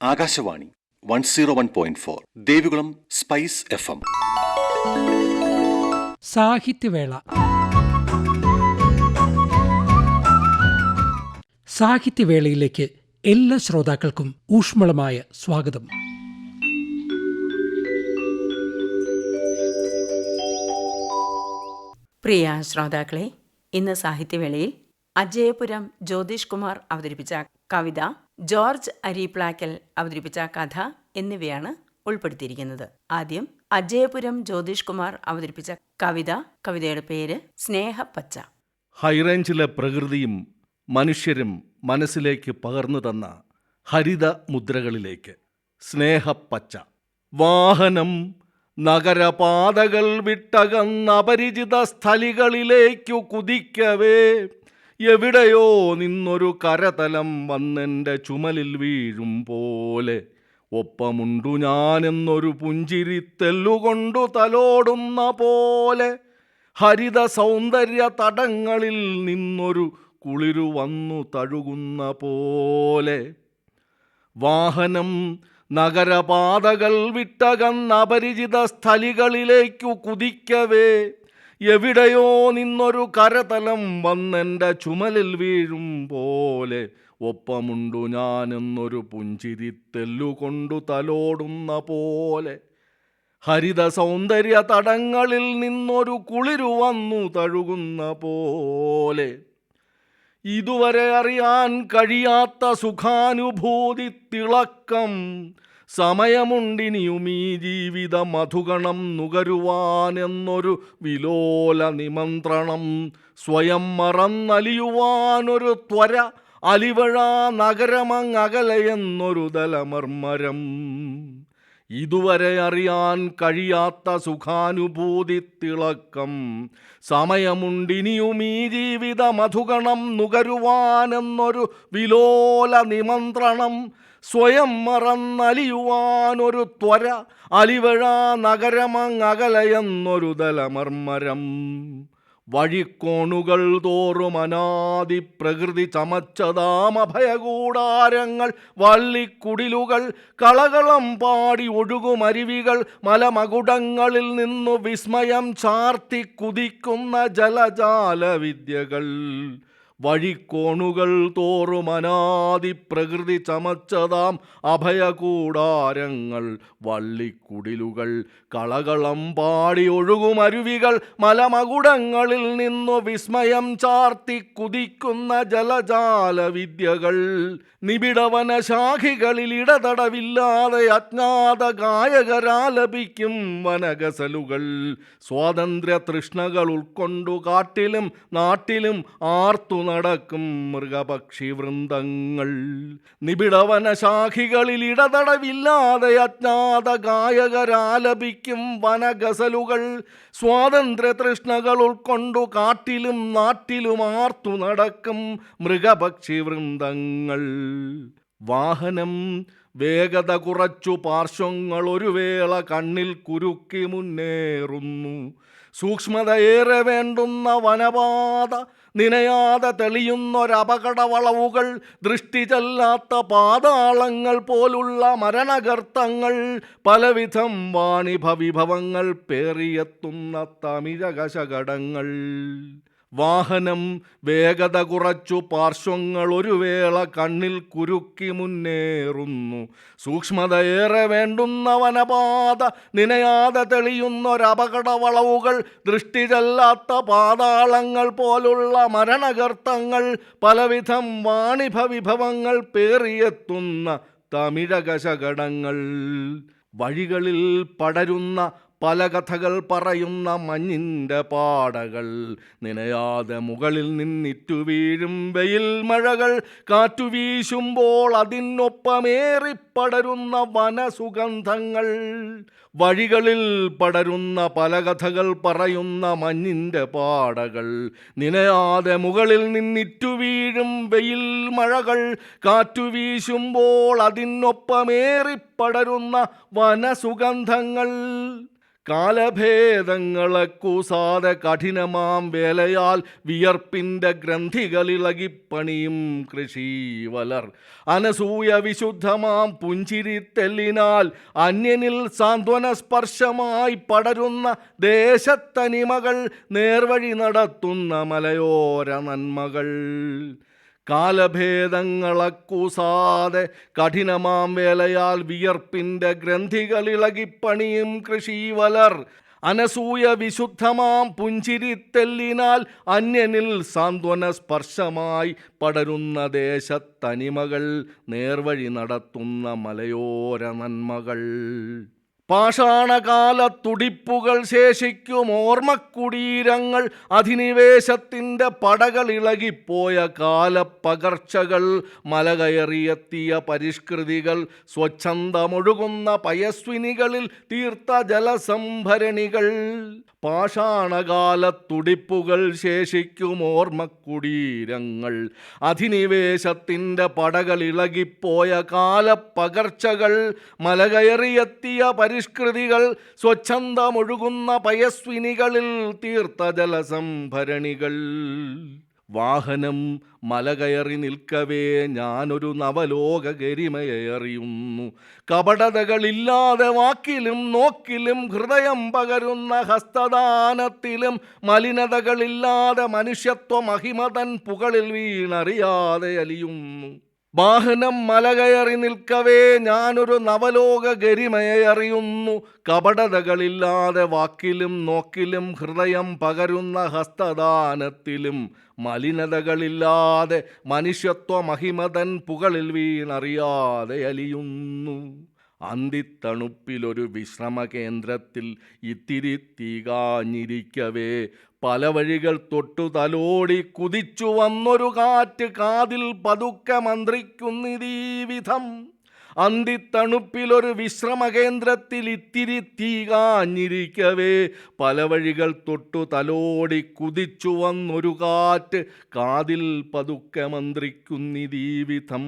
Akashvani one zero one point four Devikulam spice F M. സാഹിത്യവേള. സാഹിത്യവേളയിലേക്ക് എല്ലാ ശ്രോതാക്കൾക്കും ഊഷ്മളമായ സ്വാഗതം. പ്രിയ ശ്രോതാക്കളെ ഇന്ന് സാഹിത്യവേളയിൽ അജയപുരം ജ്യോതിഷ് കുമാർ അവതരിപ്പിച്ച കവിത ജോർജ് അരീപ്ലാക്കൽ അവതരിപ്പിച്ച കഥ എന്നിവയാണ് ഉൾപ്പെടുത്തിയിരിക്കുന്നത്. ആദ്യം അജയപുരം ജ്യോതിഷ് കുമാർ അവതരിപ്പിച്ച കവിത. കവിതയുടെ പേര് സ്നേഹപ്പച്ച. ഹൈറേഞ്ചിലെ പ്രകൃതിയും മനുഷ്യരും മനസ്സിലേക്ക് പകർന്നു തന്ന ഹരിത മുദ്രകളിലേക്ക്. സ്നേഹപ്പച്ച. വാഹനം നഗരപാതകൾ വിട്ടകന്ന അപരിചിത സ്ഥലികളിലേക്കു കുതിക്കവേ. എവിടെയോ നിന്നൊരു കരതലം വന്നെന്റെ ചുമലിൽ വീഴും പോലെ. ഒപ്പമുണ്ടു ഞാനെന്നൊരു പുഞ്ചിരി തെല്ലുകൊണ്ടു തലോടുന്ന പോലെ. ഹരിത സൗന്ദര്യ തടങ്ങളിൽ നിന്നൊരു കുളിരു വന്നു തഴുകുന്ന പോലെ. വാഹനം നഗരപാതകൾ വിട്ടകന്ന അപരിചിത സ്ഥലികളിലേക്കു കുതിക്കവേ. എവിടെയോ നിന്നൊരു കരതലം വന്നെന്റെ ചുമലിൽ വീഴും പോലെ ഒപ്പമുണ്ടു ഞാനെന്നൊരു പുഞ്ചിരി തെല്ലുകൊണ്ടു തലോടുന്ന പോലെ. ഹരിത സൗന്ദര്യ തടങ്ങളിൽ നിന്നൊരു കുളിരു വന്നു തഴുകുന്ന പോലെ. ഇതുവരെ അറിയാൻ കഴിയാത്ത സുഖാനുഭൂതി തിളക്കം സമയമുണ്ടിനിയും ഈ ജീവിത മധുഗണം നുകരുവാനെന്നൊരു വിലോല നിമന്ത്രണം സ്വയം മറന്നലിയുവാനൊരു ത്വര അലിവഴ നഗരമങ്ങകലയെന്നൊരു ദലമർമ്മരം. ഇതുവരെ അറിയാൻ കഴിയാത്ത സുഖാനുഭൂതി തിളക്കം സമയമുണ്ടിനിയും ഈ ജീവിത മധുഗണം നുകരുവാനെന്നൊരു വിലോല നിമന്ത്രണം സ്വയം മറന്നലിയുവാനൊരു ത്വര അലിവഴ നഗരമങ്ങകലയെന്നൊരു ദലമർമ്മരം. വഴിക്കോണുകൾ തോറും അനാദി പ്രകൃതി ചമച്ചതാമഭയകൂടാരങ്ങൾ വള്ളിക്കുടിലുകൾ കളകളം പാടി ഒഴുകുമരുവികൾ മലമകുടങ്ങളിൽ നിന്നു വിസ്മയം ചാർത്തി കുതിക്കുന്ന ജലജാല വിദ്യകൾ വഴിക്കോണുകൾ തോറും അനാദി പ്രകൃതി ചമച്ചതാം അഭയകൂടാരങ്ങൾ വള്ളിക്കുടിലുകൾ കളകളം പാടി ഒഴുകും അരുവികൾ മലമകുടങ്ങളിൽ നിന്നു വിസ്മയം ചാർത്തി കുതിക്കുന്ന ജലജാല വിദ്യകൾ നിബിഡവന ശാഖികളിൽ ഇടതടവില്ലാതെ അജ്ഞാത ഗായകരാലപിക്കും വനഗസലുകൾ. സ്വാതന്ത്ര്യ തൃഷ്ണകൾ ഉൾക്കൊണ്ടു കാട്ടിലും നാട്ടിലും ആർത്തു നടക്കും മൃഗപക്ഷി വൃന്ദങ്ങൾ. നിബിഡവന ശാഖികളിൽ ഇടതടവില്ലാതെ അജ്ഞാത ഗായകരാലപിക്കും വനഗസലുകൾ. സ്വാതന്ത്ര്യ തൃഷ്ണകൾ ഉൾക്കൊണ്ടു കാട്ടിലും നാട്ടിലും ആർത്തു നടക്കും മൃഗപക്ഷി വൃന്ദങ്ങൾ. വാഹനം വേഗത കുറച്ചു പാർശ്വങ്ങൾ ഒരു വേള കണ്ണിൽ കുരുക്കി മുന്നേറുന്നു. സൂക്ഷ്മതയേറെ വേണ്ടുന്ന വനപാത നിനയാതെ തെളിയുന്നൊരപകടവളവുകൾ ദൃഷ്ടി ചെല്ലാത്ത പാതാളങ്ങൾ പോലുള്ള മരണകർത്തങ്ങൾ പലവിധം വാണിഭവിഭവങ്ങൾ പേറിയെത്തുന്ന തമിഴകശകടങ്ങൾ. വാഹനം വേഗത കുറച്ചു പാർശ്വങ്ങൾ ഒരു വേള കണ്ണിൽ കുരുക്കി മുന്നേറുന്നു. സൂക്ഷ്മതയേറെ വേണ്ടുന്ന വനപാത തെളിയുന്ന തെളിയുന്നൊരപകട വളവുകൾ ദൃഷ്ടി ചെല്ലാത്ത പാതാളങ്ങൾ പോലുള്ള മരണകർത്തങ്ങൾ പലവിധം വാണിഭ വിഭവങ്ങൾ പേറിയെത്തുന്ന തമിഴകശകടങ്ങൾ. വഴികളിൽ പടരുന്ന പല കഥകൾ പറയുന്ന മഞ്ഞിന്റെ പാടകൾ നനയാതെ മുകളിൽ നിന്നിറ്റു വീഴും വെയിൽ മഴകൾ കാറ്റു വീശുമ്പോൾ അതിനൊപ്പമേറിപ്പടരുന്ന വനസുഗന്ധങ്ങൾ. വഴികളിൽ പടരുന്ന പല കഥകൾ പറയുന്ന മഞ്ഞിന്റെ പാടകൾ നിനയാതെ മുകളിൽ നിന്നിറ്റു വീഴും വെയിൽ മഴകൾ കാറ്റു വീശുമ്പോൾ അതിനൊപ്പമേറിപ്പടരുന്ന വനസുഗന്ധങ്ങൾ. കാലഭേദങ്ങളെ കൂസാതെ കഠിനമാം വേലയാൽ വിയർപ്പിന്റെ ഗ്രന്ഥികളിളകിപ്പണിയും കൃഷിവലർ. അനസൂയ വിശുദ്ധമാം പുഞ്ചിരിത്തെല്ലിനാൽ അന്യനിൽ സാന്ത്വന സ്പർശമായി പടരുന്ന ദേശത്തനിമകൾ നേർവഴി നടത്തുന്ന മലയോര നന്മകൾ. കാലഭേദങ്ങളക്കൂസാതെ കഠിനമാം വേലയാൽ വിയർപ്പിന്റെ ഗ്രന്ഥികളിളകിപ്പണിയും കൃഷിവലർ. അനസൂയ വിശുദ്ധമാം പുഞ്ചിരിത്തെല്ലിനാൽ അന്യനിൽ സാന്ത്വന സ്പർശമായി പടരുന്ന ദേശത്തനിമകൾ നേർവഴി നടത്തുന്ന മലയോര നന്മകൾ. പാഷാണകാല തുടിപ്പുകൾ ശേഷിക്കും ഓർമ്മക്കുടീരങ്ങൾ അധിനിവേശത്തിന്റെ പടകളിളകിപ്പോയ കാലപ്പകർച്ചകൾ മലകയറിയെത്തിയ പരിഷ്കൃതികൾ സ്വച്ഛന്തമൊഴുകുന്ന പയസ്വിനികളിൽ തീർത്ത ജലസംഭരണികൾ. പാഷാണകാല തുടിപ്പുകൾ ശേഷിക്കും ഓർമ്മക്കുടീരങ്ങൾ അധിനിവേശത്തിന്റെ പടകളിളകിപ്പോയ കാലപ്പകർച്ചകൾ മലകയറിയെത്തിയ പരിഷ്കൃതികൾ സ്വച്ഛന്തമൊഴുകുന്ന പയസ്വിനികളിൽ തീർത്ത ജലസംഭരണികൾ വാഹനം മലകയറി നിൽക്കവേ ഞാനൊരു നവലോക ഗരിമയറിയുന്നു കപടതകളില്ലാതെ വാക്കിലും നോക്കിലും ഹൃദയം പകരുന്ന ഹസ്തദാനത്തിലും മലിനതകളില്ലാതെ മനുഷ്യത്വ മഹിമതൻ പുകളിൽ വീണറിയാതെ അലിയുന്നു. വാഹനം മലകയറി നിൽക്കവേ ഞാനൊരു നവലോക ഗരിമയെ അറിയുന്നു. കപടതകളില്ലാതെ വാക്കിലും നോക്കിലും ഹൃദയം പകരുന്ന ഹസ്തദാനത്തിലും മലിനതകളില്ലാതെ മനുഷ്യത്വ മഹിമതൻ പുകളിൽ വീണറിയാതെ അലിയുന്നു. അന്തിത്തണുപ്പിലൊരു വിശ്രമ കേന്ദ്രത്തിൽ ഇത്തിരി തീകാഞ്ഞിരിക്കവേ പല വഴികൾ തൊട്ടു തലോടി കുതിച്ചു വന്നൊരു കാറ്റ് കാതിൽ പതുക്കെ മന്ത്രിക്കുന്നിതീവിധം അന്തിത്തണുപ്പിലൊരു വിശ്രമ കേന്ദ്രത്തിൽ ഇത്തിരി തീകാഞ്ഞിരിക്കവേ പല വഴികൾ തൊട്ടു തലോടി കുതിച്ചു വന്നൊരു കാറ്റ് കാതിൽ പതുക്കെ മന്ത്രിക്കുന്നിതീവിധം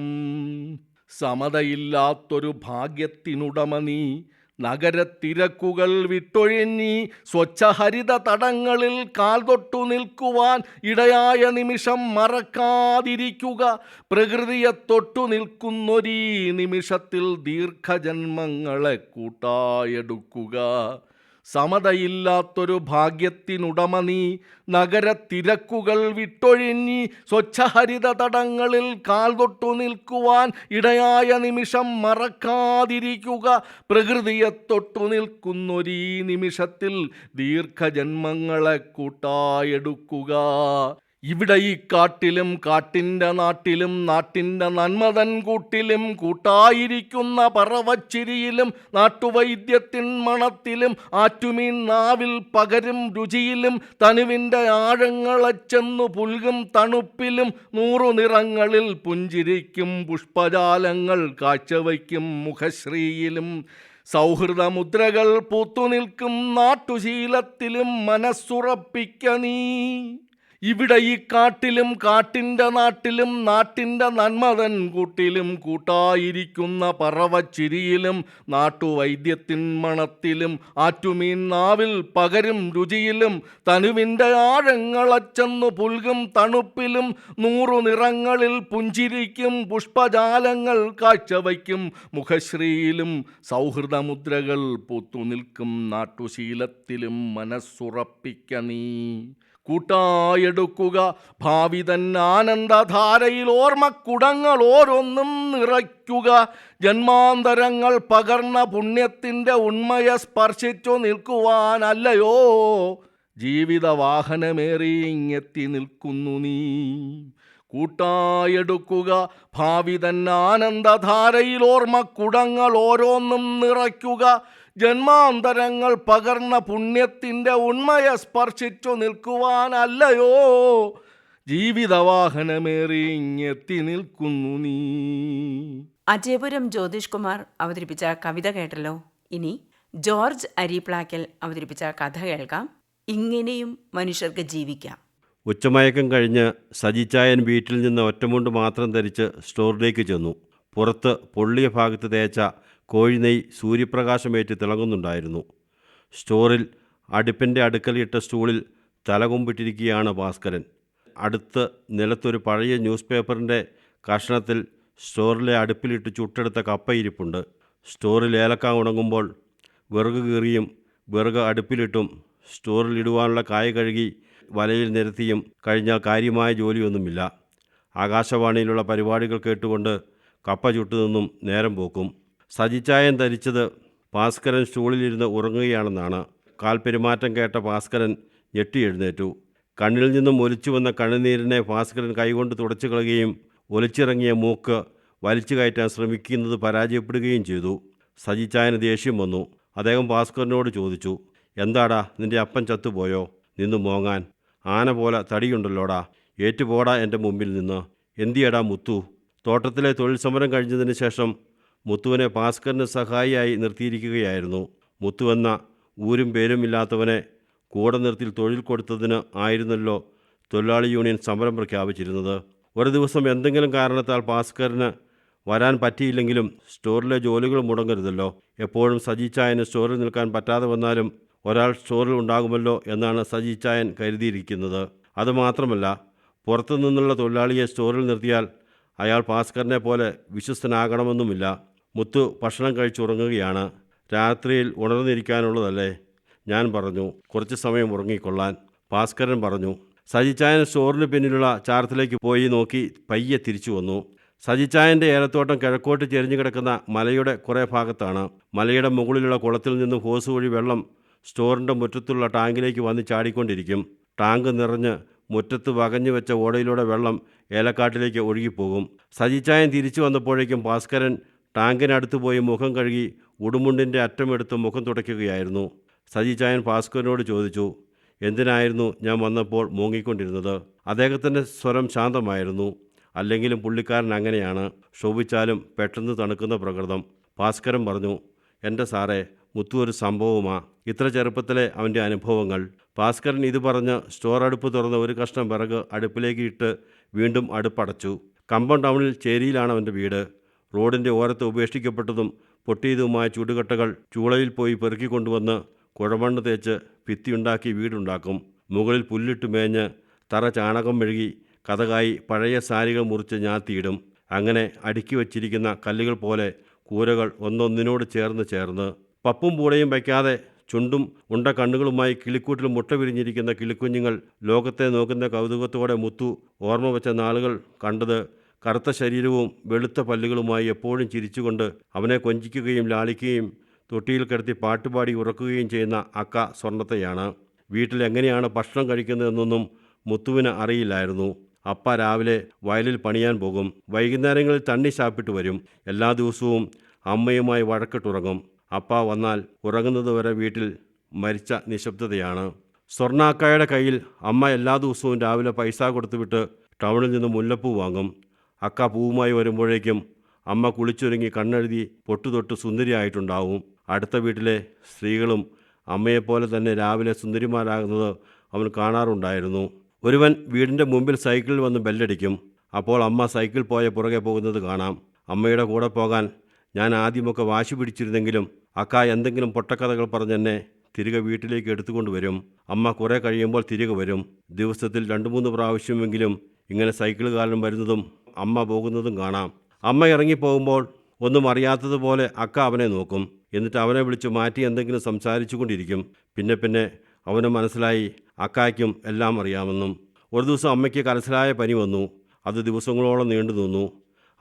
സമതയില്ലാത്തൊരു ഭാഗ്യത്തിനുടമ നീ നഗരത്തിരക്കുകൾ വിട്ടൊഴിഞ്ഞി സ്വച്ഛഹരിത തടങ്ങളിൽ കാൽ തൊട്ടു നിൽക്കുവാൻ ഇടയായ നിമിഷം മറക്കാതിരിക്കുക. പ്രകൃതിയെ തൊട്ടു നിൽക്കുന്നൊരീ നിമിഷത്തിൽ ദീർഘജന്മങ്ങളെ കൂട്ടായെടുക്കുക. സമതയില്ലാത്തൊരു ഭാഗ്യത്തിനുടമ നീ നഗരത്തിരക്കുകൾ വിട്ടൊഴിഞ്ഞി സ്വച്ഛഹരിത തടങ്ങളിൽ കാൽ തൊട്ടു നിൽക്കുവാൻ ഇടയായ നിമിഷം മറക്കാതിരിക്കുക. പ്രകൃതിയെ തൊട്ടു നിൽക്കുന്നൊരീ നിമിഷത്തിൽ ദീർഘജന്മങ്ങളെ കൂട്ടായെടുക്കുക. ഇവിടെ ഈ കാട്ടിലും കാട്ടിന്റെ നാട്ടിലും നാട്ടിന്റെ നന്മതൻ കൂട്ടിലും കൂട്ടായിരിക്കുന്ന പറവച്ചിരിയിലും നാട്ടുവൈദ്യത്തിൻ മണത്തിലും ആറ്റുമീൻ നാവിൽ പകരും രുചിയിലും തനുവിന്റെ ആഴങ്ങളച്ചെന്നു പുൽകും തണുപ്പിലും നൂറു നിറങ്ങളിൽ പുഞ്ചിരിക്കും പുഷ്പജാലങ്ങൾ കാഴ്ചവയ്ക്കും മുഖശ്രീയിലും. സൗഹൃദമുദ്രകൾ പൂത്തുനിൽക്കും നാട്ടുശീലത്തിലും മനസ്സുറപ്പിക്ക നീ. ഇവിടെ ഈ കാട്ടിലും കാട്ടിന്റെ നാട്ടിലും നാട്ടിന്റെ നന്മതൻ കൂട്ടിലും കൂട്ടായിരിക്കുന്ന പറവച്ചിരിയിലും നാട്ടുവൈദ്യത്തിൻ മണത്തിലും ആറ്റുമീൻ നാവിൽ പകരും രുചിയിലും തനുവിന്റെ ആഴങ്ങളച്ചെന്നു പുൽകും തണുപ്പിലും നൂറു നിറങ്ങളിൽ പുഞ്ചിരിക്കും പുഷ്പജാലങ്ങൾ കാഴ്ചവയ്ക്കും മുഖശ്രീയിലും സൗഹൃദമുദ്രകൾ പൂത്തുനിൽക്കും നാട്ടുശീലത്തിലും മനസ്സുറപ്പിക്ക നീ. കൂട്ടായെടുക്കുക. ഭാവി തൻ ആനന്ദധാരയിൽ ഓർമ്മക്കുടങ്ങൾ ഓരോന്നും നിറയ്ക്കുക. ജന്മാന്തരങ്ങൾ പകർന്ന പുണ്യത്തിന്റെ ഉണ്മയെ സ്പർശിച്ചു നിൽക്കുവാനല്ലയോ? ജീവിത വാഹനമേറി ഇങ്ങെത്തി നിൽക്കുന്നു നീ. കൂട്ടായെടുക്കുക. ഭാവി തൻ ആനന്ദധാരയിൽ ഓർമ്മക്കുടങ്ങൾ ഓരോന്നും നിറയ്ക്കുക. ജന്മാന്തരങ്ങൾ പകർന്ന പുണ്യത്തിന്റെ ഉണ്മയെ സ്പർശിച്ചു നിൽക്കുവാനല്ലയോ? ജീവിതവാഹനമേറി ഇങ്ങെത്തി നിൽക്കുന്നു നീ. അജയപുരം ജ്യോതിഷ് കുമാർ അവതരിപ്പിച്ച കവിത കേട്ടല്ലോ. ഇനി ജോർജ് അരിപ്ലാക്കൽ അവതരിപ്പിച്ച കഥ കേൾക്കാം. ഇങ്ങനെയും മനുഷ്യർക്ക് ജീവിക്കാം. ഉച്ചമയക്കം കഴിഞ്ഞ് സജിച്ചായൻ വീട്ടിൽ നിന്ന് ഒറ്റമുണ്ട് മാത്രം ധരിച്ച് സ്റ്റോറിലേക്ക് ചെന്നു. പുറത്ത് പൊള്ളിയ ഭാഗത്ത് തേച്ച കോഴിനെയ് സൂര്യപ്രകാശമേറ്റ് തിളങ്ങുന്നുണ്ടായിരുന്നു. സ്റ്റോറിൽ അടുപ്പിന്റെ അടുക്കലിട്ട സ്റ്റൂളിൽ തലകുമ്പിട്ടിരിക്കുകയാണ് ഭാസ്കരൻ. അടുത്ത് നിലത്തൊരു പഴയ ന്യൂസ് പേപ്പറിന്റെ കഷണത്തിൽ സ്റ്റോറിലെ അടുപ്പിലിട്ട് ചുട്ടെടുത്ത കപ്പയിരിപ്പുണ്ട് സ്റ്റോറിൽ ഏലക്ക ഉണങ്ങുമ്പോൾ വിറക് കീറിയും വിറക് അടുപ്പിലിട്ടും സ്റ്റോറിൽ ഇടുവാനുള്ള കായ കഴുകി വലയിൽ നിരത്തിയും കഴിഞ്ഞാൽ കാര്യമായ ജോലിയൊന്നുമില്ല. ആകാശവാണിയിലുള്ള പരിപാടികൾ കേട്ടുകൊണ്ട് കപ്പ ചുട്ടുനിന്നും നേരം പോക്കും. സജിച്ചായൻ ധരിച്ചത് ഭാസ്കരൻ സ്റ്റൂളിലിരുന്ന് ഉറങ്ങുകയാണെന്നാണ് കാൽ പെരുമാറ്റം കേട്ട ഭാസ്കരൻ ഞെട്ടി എഴുന്നേറ്റു കണ്ണിൽ നിന്നും ഒലിച്ചു വന്ന കണ്ണുനീരിനെ ഭാസ്കരൻ കൈകൊണ്ട് തുടച്ചു കളയുകയും ഒലിച്ചിറങ്ങിയ മൂക്ക് വലിച്ചു കയറ്റാൻ ശ്രമിക്കുന്നത് പരാജയപ്പെടുകയും ചെയ്തു. സജിച്ചായന് ദേഷ്യം വന്നു. അദ്ദേഹം ഭാസ്കരനോട് ചോദിച്ചു എന്താടാ നിന്റെ അപ്പൻ ചത്തുപോയോ? നിന്നു മോങ്ങാൻ. ആന പോലെ തടിയുണ്ടല്ലോടാ. ഏറ്റുപോടാ എന്റെ മുമ്പിൽ നിന്ന്. എന്തിയടാ മുത്തു? തോട്ടത്തിലെ തൊഴിൽ സമരം കഴിഞ്ഞതിന് ശേഷം മുത്തുവിനെ ഭാസ്കറിന് സഹായിയായി നിർത്തിയിരിക്കുകയായിരുന്നു. മുത്തുവെന്ന ഊരും പേരും ഇല്ലാത്തവനെ കൂടെ നിർത്തിൽ തൊഴിൽ കൊടുത്തതിന് ആയിരുന്നല്ലോ തൊഴിലാളി യൂണിയൻ സമരം പ്രഖ്യാപിച്ചിരുന്നത്. ഒരു ദിവസം എന്തെങ്കിലും കാരണത്താൽ ഭാസ്കറിന് വരാൻ പറ്റിയില്ലെങ്കിലും സ്റ്റോറിലെ ജോലികൾ മുടങ്ങരുതല്ലോ. എപ്പോഴും സജീച്ചായന് സ്റ്റോറിൽ നിൽക്കാൻ പറ്റാതെ വന്നാലും ഒരാൾ സ്റ്റോറിൽ ഉണ്ടാകുമല്ലോ എന്നാണ് സജീച്ചായൻ കരുതിയിരിക്കുന്നത്. അതുമാത്രമല്ല പുറത്തു നിന്നുള്ള തൊഴിലാളിയെ സ്റ്റോറിൽ നിർത്തിയാൽ അയാൾ ഭാസ്കറിനെ പോലെ വിശ്വസ്തനാകണമെന്നുമില്ല. മുത്തു ഭക്ഷണം കഴിച്ചുറങ്ങുകയാണ് രാത്രിയിൽ ഉണർന്നിരിക്കാനുള്ളതല്ലേ? ഞാൻ പറഞ്ഞു കുറച്ച് സമയം ഉറങ്ങിക്കൊള്ളാൻ. ഭാസ്കരൻ പറഞ്ഞു സജിച്ചായൻ സ്റ്റോറിന് പിന്നിലുള്ള ചാരത്തിലേക്ക് പോയി നോക്കി പയ്യെ തിരിച്ചു വന്നു. സജിച്ചായന്റെ ഏലത്തോട്ടം കിഴക്കോട്ട് ചെരിഞ്ഞു കിടക്കുന്ന മലയുടെ കുറേ ഭാഗത്താണ്. മലയുടെ മുകളിലുള്ള കുളത്തിൽ നിന്ന് ഹോസ് വഴി വെള്ളം സ്റ്റോറിന്റെ മുറ്റത്തുള്ള ടാങ്കിലേക്ക് വന്ന് ചാടിക്കൊണ്ടിരിക്കും. ടാങ്ക് നിറഞ്ഞ് മുറ്റത്ത് വകഞ്ഞു വെച്ച ഓടയിലൂടെ വെള്ളം ഏലക്കാട്ടിലേക്ക് ഒഴുകിപ്പോകും. സജിച്ചായൻ തിരിച്ചു വന്നപ്പോഴേക്കും ഭാസ്കരൻ ടാങ്കിനടുത്ത് പോയി മുഖം കഴുകി ഉടുമുണ്ടിന്റെ അറ്റമെടുത്ത് മുഖം തുടയ്ക്കുകയായിരുന്നു. സജിച്ചായൻ ഭാസ്കരനോട് ചോദിച്ചു എന്തിനായിരുന്നു ഞാൻ വന്നപ്പോൾ മൂങ്ങിക്കൊണ്ടിരുന്നത്? അദ്ദേഹത്തിന്റെ സ്വരം ശാന്തമായിരുന്നു. അല്ലെങ്കിലും പുള്ളിക്കാരൻ അങ്ങനെയാണ്. ശോഭിച്ചാലും പെട്ടെന്ന് തണുക്കുന്ന പ്രകൃതം. ഭാസ്കരൻ പറഞ്ഞു എന്റെ സാറേ മുത്തു ഒരു സംഭവമാ. ഇത്ര ചെറുപ്പത്തിലെ അവന്റെ അനുഭവങ്ങൾ. ഭാസ്കരൻ ഇത് പറഞ്ഞ് സ്റ്റോർ അടുപ്പ് തുറന്ന് ഒരു കഷ്ണം വിറക് അടുപ്പിലേക്ക് ഇട്ട് വീണ്ടും അടുപ്പടച്ചു. കമ്പം ടൗണിൽ ചേരിയിലാണ് അവന്റെ വീട്. റോഡിന്റെ ഓരത്ത് ഉപേക്ഷിക്കപ്പെട്ടതും പൊട്ടിയതുമായ ചുടുകട്ടകൾ ചൂളയിൽ പോയി പെറുക്കിക്കൊണ്ടുവന്ന് കുഴമണ്ണ് തേച്ച് ഭിത്തിയുണ്ടാക്കി വീടുണ്ടാക്കും. മുകളിൽ പുല്ലിട്ട് മേഞ്ഞ് തറ ചാണകം മെഴുകി കഥകായി പഴയ സാരികൾ മുറിച്ച് ഞാത്തിയിടും. അങ്ങനെ അടുക്കി വച്ചിരിക്കുന്ന കല്ലുകൾ പോലെ കൂരകൾ ഒന്നൊന്നിനോട് ചേർന്ന് ചേർന്ന്. പപ്പും പൂടയും വയ്ക്കാതെ ചുണ്ടും ഉണ്ട കണ്ണുകളുമായി കിളിക്കൂട്ടിൽ മുട്ട വിരിഞ്ഞിരിക്കുന്ന കിളിക്കുഞ്ഞുങ്ങൾ ലോകത്തെ നോക്കുന്ന കൗതുകത്തോടെ മുത്തു ഓർമ്മ വെച്ച നാളുകൾ കണ്ടത് കറുത്ത ശരീരവും വെളുത്ത പല്ലുകളുമായി എപ്പോഴും ചിരിച്ചുകൊണ്ട് അവനെ കൊഞ്ചിക്കുകയും ലാളിക്കുകയും തൊട്ടിയിൽ കിടത്തി പാട്ടുപാടി ഉറക്കുകയും ചെയ്യുന്ന അക്ക സ്വർണത്തെയാണ്. വീട്ടിൽ എങ്ങനെയാണ് ഭക്ഷണം കഴിക്കുന്നതെന്നൊന്നും മുത്തുവിന് അറിയില്ലായിരുന്നു. അപ്പ രാവിലെ വയലിൽ പണിയാൻ പോകും. വൈകുന്നേരങ്ങളിൽ തണ്ണി ശാപ്പിട്ട് വരും. എല്ലാ ദിവസവും അമ്മയുമായി വഴക്കിട്ടുറങ്ങും. അപ്പ വന്നാൽ ഉറങ്ങുന്നത് വരെ വീട്ടിൽ മരിച്ച നിശബ്ദതയാണ്. സ്വർണാക്കായുടെ കയ്യിൽ അമ്മ എല്ലാ ദിവസവും രാവിലെ പൈസ കൊടുത്തുവിട്ട് ടൗണിൽ നിന്ന് മുല്ലപ്പൂ വാങ്ങും. അക്ക പൂവുമായി വരുമ്പോഴേക്കും അമ്മ കുളിച്ചൊരുങ്ങി കണ്ണെഴുതി പൊട്ടുതൊട്ട് സുന്ദരിയായിട്ടുണ്ടാവും. അടുത്ത വീട്ടിലെ സ്ത്രീകളും അമ്മയെപ്പോലെ തന്നെ രാവിലെ സുന്ദരിമാരാകുന്നത് അവൻ കാണാറുണ്ടായിരുന്നു. ഒരുവൻ വീടിന്റെ മുമ്പിൽ സൈക്കിളിൽ വന്ന് ബെല്ലടിക്കും. അപ്പോൾ അമ്മ സൈക്കിൾ പോയ പുറകെ പോകുന്നത് കാണാം. അമ്മയുടെ കൂടെ പോകാൻ ഞാൻ ആദ്യമൊക്കെ വാശി പിടിച്ചിരുന്നെങ്കിലും അക്ക എന്തെങ്കിലും പൊട്ടക്കഥകൾ പറഞ്ഞെന്നെ തിരികെ വീട്ടിലേക്ക് എടുത്തുകൊണ്ട് വരും. അമ്മ കുറേ കഴിയുമ്പോൾ തിരികെ വരും. ദിവസത്തിൽ രണ്ട് മൂന്ന് പ്രാവശ്യമെങ്കിലും ഇങ്ങനെ സൈക്കിൾ സൈക്കിളുകാരൻ വരുന്നതും അമ്മ പോകുന്നതും കാണാം. അമ്മ ഇറങ്ങിപ്പോകുമ്പോൾ ഒന്നും അറിയാത്തതുപോലെ അക്ക അവനെ നോക്കും. എന്നിട്ട് അവനെ വിളിച്ച് മാറ്റി എന്തെങ്കിലും സംസാരിച്ചു കൊണ്ടിരിക്കും പിന്നെ പിന്നെ അവന് മനസ്സിലായി അക്കായ്ക്കും എല്ലാം അറിയാമെന്നും. ഒരു ദിവസം അമ്മയ്ക്ക് കലശലായ പനി വന്നു. അത് ദിവസങ്ങളോളം നീണ്ടു നിന്നു.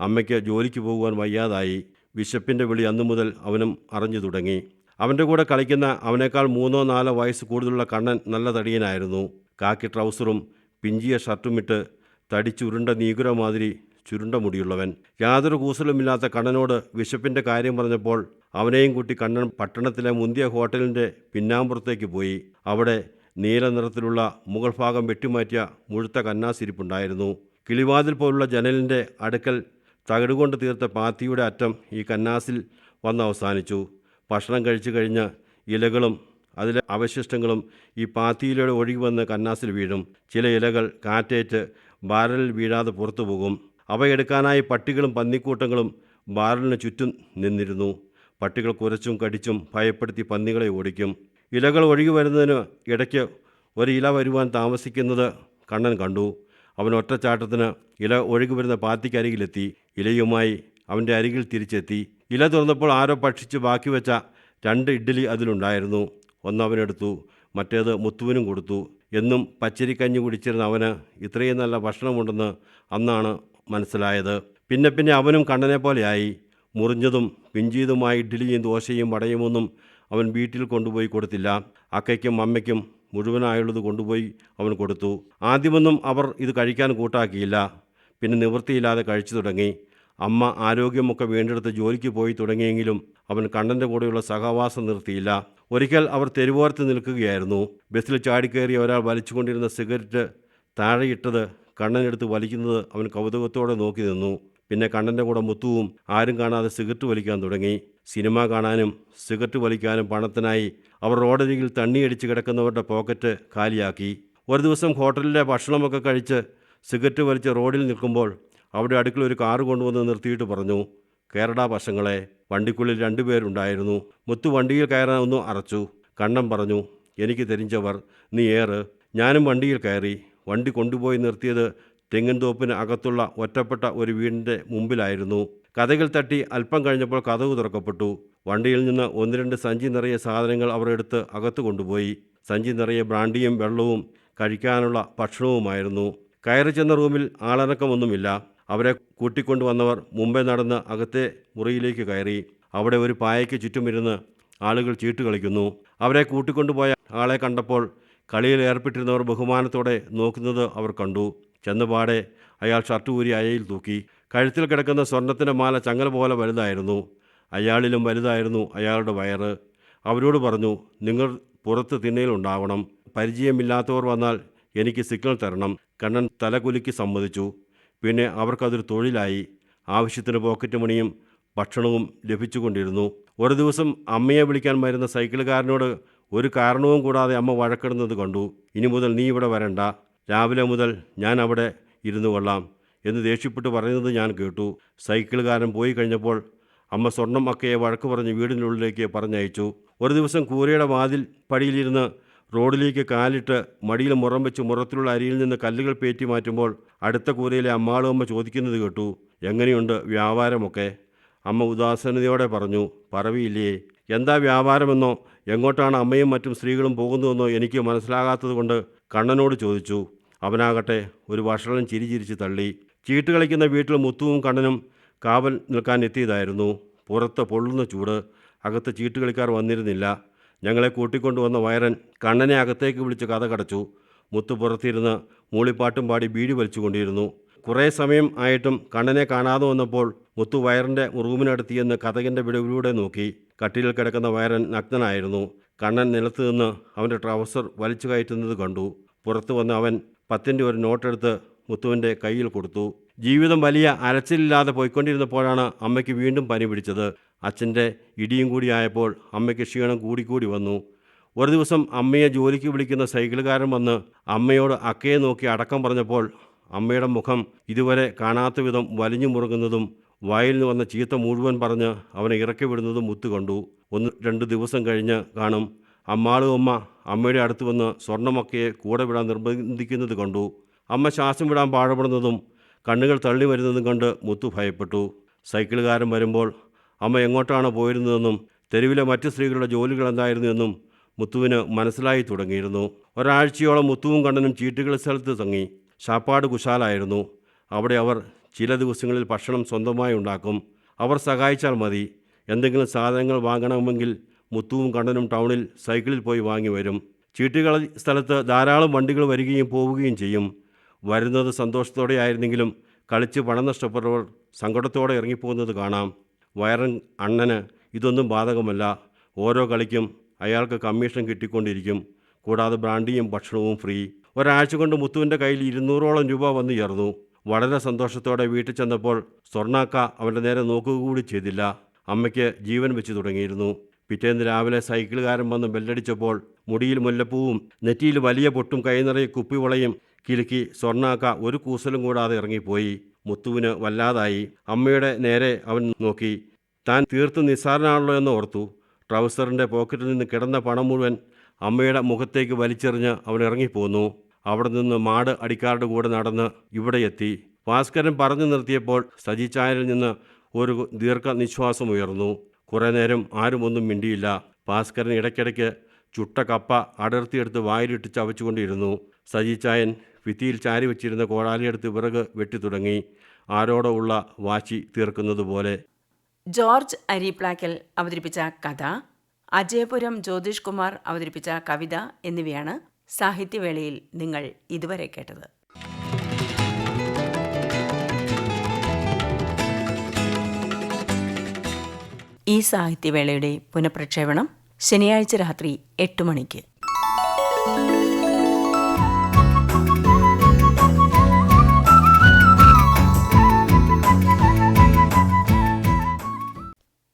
അമ്മയ്ക്ക് ജോലിക്ക് പോകുവാൻ വയ്യാതായി. വിശപ്പിന്റെ വിളി അന്നു മുതൽ അവനും അറിഞ്ഞു തുടങ്ങി. അവന്റെ കൂടെ കളിക്കുന്ന അവനേക്കാൾ മൂന്നോ നാലോ വയസ്സ് കൂടുതലുള്ള കണ്ണൻ നല്ല തടിയനായിരുന്നു. കാക്കി ട്രൗസറും പിഞ്ചിയ ഷർട്ടുമിട്ട് തടിച്ചുരുണ്ട നീഗുരമാതിരി ചുരുണ്ട മുടിയുള്ളവൻ. യാതൊരു കൂസലുമില്ലാത്ത കണ്ണനോട് വിശപ്പിന്റെ കാര്യം പറഞ്ഞപ്പോൾ അവനെയും കൂട്ടി കണ്ണൻ പട്ടണത്തിലെ മുന്തിയ ഹോട്ടലിന്റെ പിന്നാമ്പുറത്തേക്ക് പോയി. അവിടെ നീല നിറത്തിലുള്ള മുകൾ ഭാഗം വെട്ടിമാറ്റിയ മുഴുത്ത കന്നാസിരിപ്പുണ്ടായിരുന്നു. കിളിവാതിൽ പോലുള്ള ജനലിന്റെ അടുക്കൽ തകിടുകൊണ്ട് തീർത്ത പാത്തിയുടെ അറ്റം ഈ കന്നാസിൽ വന്ന് അവസാനിച്ചു. ഭക്ഷണം കഴിച്ചു കഴിഞ്ഞ് ഇലകളും അതിലെ അവശിഷ്ടങ്ങളും ഈ പാത്തിയിലൂടെ ഒഴുകി വന്ന് കന്നാസിൽ വീഴും. ചില ഇലകൾ കാറ്റേറ്റ് ബാരലിൽ വീഴാതെ പുറത്തു പോകും. അവയെടുക്കാനായി പട്ടികളും പന്നിക്കൂട്ടങ്ങളും ബാരലിന് ചുറ്റും നിന്നിരുന്നു. പട്ടികൾ കുരച്ചും കടിച്ചും ഭയപ്പെടുത്തി പന്നികളെ ഓടിക്കും. ഇലകൾ ഒഴുകി വരുന്നതിന് ഇടയ്ക്ക് ഒരു ഇല വരുവാൻ താമസിക്കുന്നത് കണ്ണൻ കണ്ടു. അവൻ ഒറ്റച്ചാട്ടത്തിന് ഇല ഒഴുകി വരുന്ന പാത്തിക്കരികിലെത്തി ഇലയുമായി അവന്റെ അരികിൽ തിരിച്ചെത്തി. ഇല തുറന്നപ്പോൾ ആരോ ഭക്ഷിച്ച് ബാക്കി വെച്ച രണ്ട് ഇഡ്ഡലി അതിലുണ്ടായിരുന്നു. ഒന്നവനെടുത്തു മറ്റേത് മുത്തുവിനും കൊടുത്തു. എന്നും പച്ചരിക്കഞ്ഞി കുടിച്ചിരുന്ന അവന് ഇത്രയും നല്ല ഭക്ഷണമുണ്ടെന്ന് അന്നാണ് മനസ്സിലായത്. പിന്നെ പിന്നെ അവനും കണ്ണനെ പോലെയായി. മുറിഞ്ഞതും പിഞ്ചീതുമായ ഇഡ്ഡലിയും ദോശയും വടയുമൊന്നും അവൻ വീട്ടിൽ കൊണ്ടുപോയി കൊടുത്തില്ല. അക്കയ്ക്കും അമ്മയ്ക്കും മുഴുവനായുള്ളത് കൊണ്ടുപോയി അവൻ കൊടുത്തു. ആദ്യമൊന്നും അവർ ഇത് കഴിക്കാൻ കൂട്ടാക്കിയില്ല. പിന്നെ നിവൃത്തിയില്ലാതെ കഴിച്ചു തുടങ്ങി. അമ്മ ആരോഗ്യമൊക്കെ വീണ്ടെടുത്ത് ജോലിക്ക് പോയി തുടങ്ങിയെങ്കിലും അവൻ കണ്ണന്റെ കൂടെയുള്ള സഹവാസം നിർത്തിയില്ല. ഒരിക്കൽ അവർ തെരുവോരത്ത് നിൽക്കുകയായിരുന്നു. ബസ്സിൽ ചാടിക്കയറി ഒരാൾ വലിച്ചുകൊണ്ടിരുന്ന സിഗരറ്റ് താഴെയിട്ടത് കണ്ണനെടുത്ത് വലിക്കുന്നത് അവൻ കൗതുകത്തോടെ നോക്കി നിന്നു. പിന്നെ കണ്ണന്റെ കൂടെ മുത്തുവും ആരും കാണാതെ സിഗരറ്റ് വലിക്കാൻ തുടങ്ങി. സിനിമ കാണാനും സിഗരറ്റ് വലിക്കാനും പണത്തിനായി അവർ റോഡരികിൽ തണ്ണിയടിച്ച് കിടക്കുന്നവരുടെ പോക്കറ്റ് കാലിയാക്കി. ഒരു ദിവസം ഹോട്ടലിലെ ഭക്ഷണമൊക്കെ കഴിച്ച് സിഗരറ്റ് വലിച്ച് റോഡിൽ നിൽക്കുമ്പോൾ അവിടെ അടുക്കളൊരു കാറ് കൊണ്ടുവന്ന് നിർത്തിയിട്ട് പറഞ്ഞു കേരള വശങ്ങളെ വണ്ടിക്കുള്ളിൽ രണ്ടുപേരുണ്ടായിരുന്നു മുത്തു വണ്ടിയിൽ കയറാൻ അറച്ചു. കണ്ണം പറഞ്ഞു എനിക്ക് തെരിഞ്ചവർ നീ ഏറ്. ഞാനും വണ്ടിയിൽ കയറി. വണ്ടി കൊണ്ടുപോയി നിർത്തിയത് തെങ്ങിൻതോപ്പിന് അകത്തുള്ള ഒറ്റപ്പെട്ട ഒരു വീടിന്റെ മുമ്പിലായിരുന്നു. കഥകൾ തട്ടി അല്പം കഴിഞ്ഞപ്പോൾ കഥവ് തുറക്കപ്പെട്ടു. വണ്ടിയിൽ നിന്ന് ഒന്ന് രണ്ട് സഞ്ചി നിറയെ സാധനങ്ങൾ അവർ എടുത്ത് അകത്ത് കൊണ്ടുപോയി. സഞ്ചി നിറയെ ബ്രാൻഡിയും വെള്ളവും കഴിക്കാനുള്ള ഭക്ഷണവുമായിരുന്നു. കയറി ചെന്ന റൂമിൽ ആളനക്കമൊന്നുമില്ല അവരെ കൂട്ടിക്കൊണ്ടുവന്നവർ മുമ്പേ നടന്ന് അകത്തെ മുറിയിലേക്ക് കയറി. അവിടെ ഒരു പായയ്ക്ക് ചുറ്റുമിരുന്ന് ആളുകൾ ചീട്ട് കളിക്കുന്നു. അവരെ കൂട്ടിക്കൊണ്ടുപോയ ആളെ കണ്ടപ്പോൾ കളിയിൽ ഏർപ്പെട്ടിരുന്നവർ ബഹുമാനത്തോടെ നോക്കുന്നത് അവർ കണ്ടു. ചെന്നുപാടെ അയാൾ ഷർട്ട് ഊരി അയയിൽ തൂക്കി. കഴുത്തിൽ കിടക്കുന്ന സ്വർണത്തിന്റെ മാല ചങ്ങല പോലെ വലുതായിരുന്നു. അയാളിലും വലുതായിരുന്നു അയാളുടെ വയറ്. അവരോട് പറഞ്ഞു നിങ്ങൾ പുറത്ത് തിണ്ണയിലുണ്ടാവണം പരിചയമില്ലാത്തവർ വന്നാൽ എനിക്ക് സിഗ്നൽ തരണം. കണ്ണൻ തലകുലുക്കി സമ്മതിച്ചു. പിന്നെ അവർക്കതൊരു തൊഴിലായി. ആവശ്യത്തിന് പോക്കറ്റ് മണിയും ഭക്ഷണവും ലഭിച്ചുകൊണ്ടിരുന്നു. ഒരു ദിവസം അമ്മയെ വിളിക്കാൻ വരുന്ന സൈക്കിളുകാരനോട് ഒരു കാരണവും കൂടാതെ അമ്മ വഴക്കിടുന്നത് കണ്ടു. ഇനി മുതൽ നീ ഇവിടെ വരണ്ട. രാവിലെ മുതൽ ഞാൻ അവിടെ ഇരുന്നു കൊള്ളാം എന്ന് ദേഷ്യപ്പെട്ട് പറയുന്നത് ഞാൻ കേട്ടു. സൈക്കിളുകാരൻ പോയി കഴിഞ്ഞപ്പോൾ അമ്മ സ്വർണം അക്കയെ വഴക്ക് പറഞ്ഞ് വീടിനുള്ളിലേക്ക് പറഞ്ഞയച്ചു. ഒരു ദിവസം കൂരയുടെ വാതിൽ പടിയിലിരുന്ന് റോഡിലേക്ക് കാലിട്ട് മടിയിൽ മുറം വെച്ച് മുറത്തിലുള്ള അരിയിൽ നിന്ന് കല്ലുകൾ പേറ്റി മാറ്റുമ്പോൾ അടുത്ത കൂരയിലെ അമ്മാളുമ്മ ചോദിക്കുന്നത് കേട്ടു എങ്ങനെയുണ്ട് വ്യാപാരമൊക്കെ? അമ്മ ഉദാസീനതയോടെ പറഞ്ഞു പറവിയില്ലേ എന്താ വ്യാപാരമെന്നോ എങ്ങോട്ടാണ് അമ്മയും മറ്റും സ്ത്രീകളും പോകുന്നതെന്നോ എനിക്ക് മനസ്സിലാകാത്തതുകൊണ്ട് കണ്ണനോട് ചോദിച്ചു. അവനാകട്ടെ ഒരു വഷളൻ ചിരി ചിരിച്ച് തള്ളി. ചീട്ട് കളിക്കുന്ന വീട്ടിൽ മുത്തുവും കണ്ണനും കാവൽ നിൽക്കാൻ എത്തിയതായിരുന്നു. പുറത്ത് പൊള്ളുന്ന ചൂട് അകത്ത് ചീട്ട് കളിക്കാർ വന്നിരുന്നില്ല. ഞങ്ങളെ കൂട്ടിക്കൊണ്ടുവന്ന വയറൻ കണ്ണനെ അകത്തേക്ക് വിളിച്ച് കഥ കടച്ചു. മുത്തു പുറത്തിരുന്ന് മൂളിപ്പാട്ടും പാടി ബീഡി വലിച്ചുകൊണ്ടിരുന്നു. കുറേ സമയം ആയിട്ടും കണ്ണനെ കാണാതെ വന്നപ്പോൾ മുത്തു വയറിന്റെ റൂമിനടുത്തിയെന്ന് കഥകിന്റെ വിടവിലൂടെ നോക്കി. കട്ടിലിൽ കിടക്കുന്ന വയറൻ നഗ്നനായിരുന്നു. കണ്ണൻ നിലത്ത് നിന്ന് അവന്റെ ട്രൗസർ വലിച്ചു കയറ്റുന്നത് കണ്ടു. പുറത്തു വന്ന് അവൻ പത്തിന്റെ ഒരു നോട്ടെടുത്ത് മുത്തുവിന്റെ കയ്യിൽ കൊടുത്തു. ജീവിതം വലിയ അലച്ചിലില്ലാതെ പോയിക്കൊണ്ടിരുന്നപ്പോഴാണ് അമ്മയ്ക്ക് വീണ്ടും പനി പിടിച്ചത്. അച്ഛന്റെ ഇടിയും കൂടി ആയപ്പോൾ അമ്മയ്ക്ക് ക്ഷീണം കൂടിക്കൂടി വന്നു. ഒരു ദിവസം അമ്മയെ ജോലിക്ക് വിളിക്കുന്ന സൈക്കിളുകാരൻ വന്ന് അമ്മയോട് അക്കയെ നോക്കി അടക്കം പറഞ്ഞപ്പോൾ അമ്മയുടെ മുഖം ഇതുവരെ കാണാത്ത വിധം വലിഞ്ഞു മുറുകുന്നതും വായിൽ നിന്ന് വന്ന ചീത്ത മുഴുവൻ പറഞ്ഞ് അവനെ ഇറക്കി വിടുന്നതും മുത്തു കണ്ടു ഒന്ന് രണ്ട് ദിവസം കഴിഞ്ഞ് കാണും അമ്മാളും അമ്മ അമ്മയുടെ അടുത്ത് വന്ന് സ്വർണമൊക്കെയെ കൂടെ വിടാൻ നിർബന്ധിക്കുന്നത് കണ്ടു. അമ്മ ശ്വാസം വിടാൻ പാടുപെടുന്നതും കണ്ണുകൾ തള്ളി വരുന്നതും കണ്ട് മുത്തു ഭയപ്പെട്ടു. സൈക്കിളുകാരൻ വരുമ്പോൾ അമ്മ എങ്ങോട്ടാണ് പോയിരുന്നതെന്നും തെരുവിലെ മറ്റ് സ്ത്രീകളുടെ ജോലികൾ എന്തായിരുന്നു എന്നും മുത്തുവിന് മനസ്സിലായി തുടങ്ങിയിരുന്നു. ഒരാഴ്ചയോളം മുത്തുവും കണ്ണനും ചീട്ടുകൾ സ്ഥലത്ത് തങ്ങി. ശാപ്പാട് കുശാലായിരുന്നു. അവിടെ അവർ ചില ദിവസങ്ങളിൽ ഭക്ഷണം സ്വന്തമായി ഉണ്ടാക്കും. അവർ സഹായിച്ചാൽ മതി. എന്തെങ്കിലും സാധനങ്ങൾ വാങ്ങണമെങ്കിൽ മുത്തുവും കണ്ണനും ടൗണിൽ സൈക്കിളിൽ പോയി വാങ്ങി വരും. ചീട്ടുകളി സ്ഥലത്ത് ധാരാളം വണ്ടികൾ വരികയും പോവുകയും ചെയ്യും. വരുന്നത് സന്തോഷത്തോടെ ആയിരുന്നെങ്കിലും കളിച്ച് പണം നഷ്ടപ്പെട്ടവർ സങ്കടത്തോടെ ഇറങ്ങിപ്പോകുന്നത് കാണാം. വയറൻ അണ്ണന് ഇതൊന്നും ബാധകമല്ല. ഓരോ കളിക്കും അയാൾക്ക് കമ്മീഷൻ കിട്ടിക്കൊണ്ടിരിക്കും. കൂടാതെ ബ്രാൻഡിയും ഭക്ഷണവും ഫ്രീ. ഒരാഴ്ച കൊണ്ട് മുത്തുവിന്റെ കയ്യിൽ ഇരുന്നൂറോളം രൂപ വന്നു ചേർന്നു വളരെ സന്തോഷത്തോടെ വീട്ടിൽ ചെന്നപ്പോൾ സ്വർണാക്ക അവന്റെ നേരെ നോക്കുക കൂടി ചെയ്തില്ല. അമ്മയ്ക്ക് ജീവൻ വെച്ച് തുടങ്ങിയിരുന്നു. പിറ്റേന്ന് രാവിലെ സൈക്കിളുകാരൻ വന്ന് ബെല്ലടിച്ചപ്പോൾ മുടിയിൽ മുല്ലപ്പൂവും നെറ്റിയിൽ വലിയ പൊട്ടും കൈ നിറയെ കുപ്പിവളയും കിലുക്കി സ്വർണാക്ക ഒരു കൂസലും കൂടാതെ ഇറങ്ങിപ്പോയി. മുത്തുവിന് വല്ലാതായി. അമ്മയുടെ നേരെ അവൻ നോക്കി. താൻ തീർത്തും നിസ്സാരനാണല്ലോ എന്ന് ഓർത്തു. ട്രൗസറിന്റെ പോക്കറ്റിൽ നിന്ന് കിടന്ന പണം മുഴുവൻ അമ്മയുടെ മുഖത്തേക്ക് വലിച്ചെറിഞ്ഞ് അവൻ ഇറങ്ങിപ്പോന്നു. അവിടെ നിന്ന് മാട് അടിക്കാരുടെ കൂടെ നടന്ന് ഇവിടെ എത്തി. ഭാസ്കരൻ പറഞ്ഞു നിർത്തിയപ്പോൾ സജി ചായരിൽ നിന്ന് ഒരു ദീർഘ നിശ്വാസം ഉയർന്നു. കുറേ നേരം ആരും ഒന്നും മിണ്ടിയില്ല. ഭാസ്കരൻ ഇടയ്ക്കിടയ്ക്ക് ചുട്ട കപ്പ അടർത്തിയെടുത്ത് വായിലിട്ട് ചവച്ചുകൊണ്ടിരുന്നു. സജിച്ചായൻ ഭിത്തിയിൽ ചാരി വെച്ചിരുന്ന കോടാലിയെടുത്ത് വിറക് വെട്ടി തുടങ്ങി. ആരോടോ ഉള്ള വാശി തീർക്കുന്നത് പോലെ. ജോർജ് അരിപ്ലാക്കൽ അവതരിപ്പിച്ച കഥ അജയപുരം ജ്യോതിഷ് കുമാർ അവതരിപ്പിച്ച കവിത എന്നിവയാണ് സാഹിത്യവേളയിൽ നിങ്ങൾ ഇതുവരെ കേട്ടത്. ഈ സാഹിത്യവേളയുടെ പുനഃപ്രക്ഷേപണം ശനിയാഴ്ച രാത്രി എട്ട് മണിക്ക്.